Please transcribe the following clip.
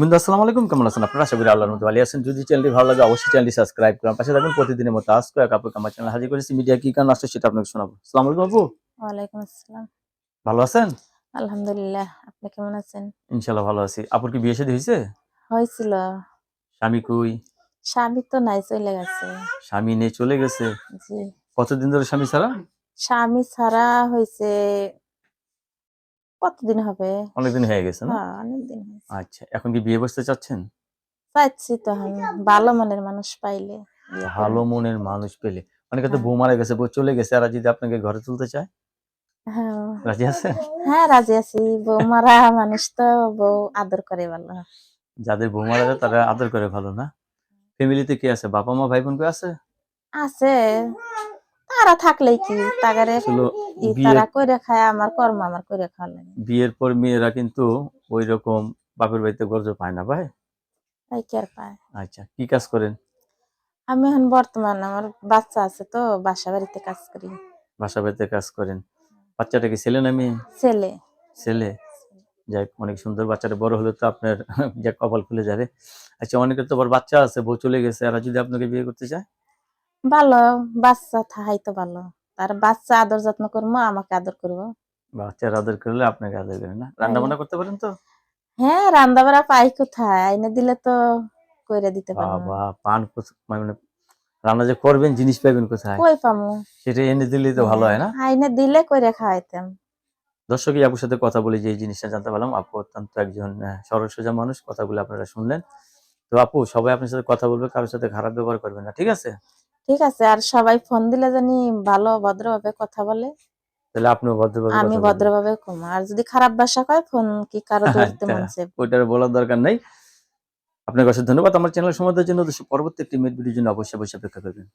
বন্ধু আসসালামু আলাইকুম কেমন আছেন আপনারা? করি আল্লাহর মতো ভালো আছেন। যদি চ্যানেলটি ভালো লাগে অবশ্যই চ্যানেলটি সাবস্ক্রাইব করুন। পাশে থাকুন প্রতিদিনের মতো আজকে এক আপু আমার চ্যানেল হাজির করেছি। মিডিয়া কি কারণ আসছে সেটা আপনাকে শোনাবো। আসসালামু আলাইকুম আপু। ওয়ালাইকুম আসসালাম। ভালো আছেন? আলহামদুলিল্লাহ আপনি কেমন আছেন? ইনশাআল্লাহ ভালো আছি। আপুর কি বিয়ে শাদী হয়েছে? হয়েছিল। স্বামী কই? স্বামী তো নাই চলে গেছে। স্বামী নিয়ে চলে গেছে। জি। কতদিন ধরে স্বামী ছাড়া? স্বামী ছাড়া হয়েছে কতদিন হবে? অনেকদিন হয়ে গেছে না? হ্যাঁ অনেকদিন হয়েছে। আচ্ছা এখন কি বিয়ে বসতে চাচ্ছেন? চাইছি তো আমি ভালো মনের মানুষ পাইলে। ভালো মনের মানুষ পেলে। অনেকে তো হ্যাঁ। বউ মারা গেছে বউ চলে গেছে আর যদি আপনাকে ঘরে তুলতে চায়? হ্যাঁ। রাজি আছে হ্যাঁ রাজি আছি। বউ মারা মানুষ তো বউ আদর করে ভালো। যাদের বউ মারা যায় তারা আদর করে ভালো না? ফ্যামিলিতে কি আছে? বাবা মা ভাই বোন কে আছে? আছে। তারা থাকলেই কি? তাগারে তারা করে খায় আমার কর্ম আমার করে খাওয়া লাগে। বিয়ের পর মেয়েরা কিন্তু ওই রকম বাপের বাড়িতে গর্জ পায় না ভাই? তাই কি আর পায়? আচ্ছা কি কাজ করেন? আমি এখন বর্তমান আমার বাচ্চা আছে তো বাসা বাড়িতে কাজ করি। বাসা বাড়িতে কাজ করেন। বাচ্চাটা কি ছেলে না মেয়ে? ছেলে। ছেলে? যাই অনেক সুন্দর বাচ্চাটা বড় হলে তো আপনার যে কপাল খুলে যাবে। আচ্ছা অনেকের তো আবার বাচ্চা আছে বউ চলে গেছে আর যদি আপনাকে বিয়ে করতে চায়? ভালো বাচ্চা থাহাই তো ভালো। তার বাচ্চা আদর যত্ন করব আমাকে আদর করব। বাচ্চার আদর করলে আপনাকে আদর করে না? রান্না বান্না করতে পারেন তো? হ্যাঁ রান্না বাড়া পাই কোথায়? আইনে দিলে তো কইরা দিতে পারব। বাবা পান কোথ- মানে রান্না যে করবেন জিনিস পাইবেন কোথায়? কই পামু? সেটা এনে দিলে তো ভালো হয় না? আইনে দিলে কইরা খাওয়াইতাম। দর্শক আপুর সাথে কথা বলে যে এই জিনিসটা জানতে পারলাম আপু অত্যন্ত একজন সরল সোজা মানুষ কথাগুলো আপনারা শুনলেন। তো আপু সবাই আপনার সাথে কথা বলবে কারোর সাথে খারাপ ব্যবহার করবেন না ঠিক আছে? ঠিক আছে আর সবাই ফোন দিলে জানি ভালো ভদ্রভাবে কথা বলে। তাহলে আপনি ভদ্রভাবে আমি। ভদ্রভাবে কম আর যদি খারাপ ভাষা কয় ফোন কি কারও ধরতে মন চাই ওইটার বলার দরকার নাই। আপনাকে অসংখ্য ধন্যবাদ। আমার চ্যানেল সময় দেওয়ার জন্য পরবর্তী একটি মেট ভিডিওর জন্য অবশ্যই অবশ্যই অপেক্ষা করবেন।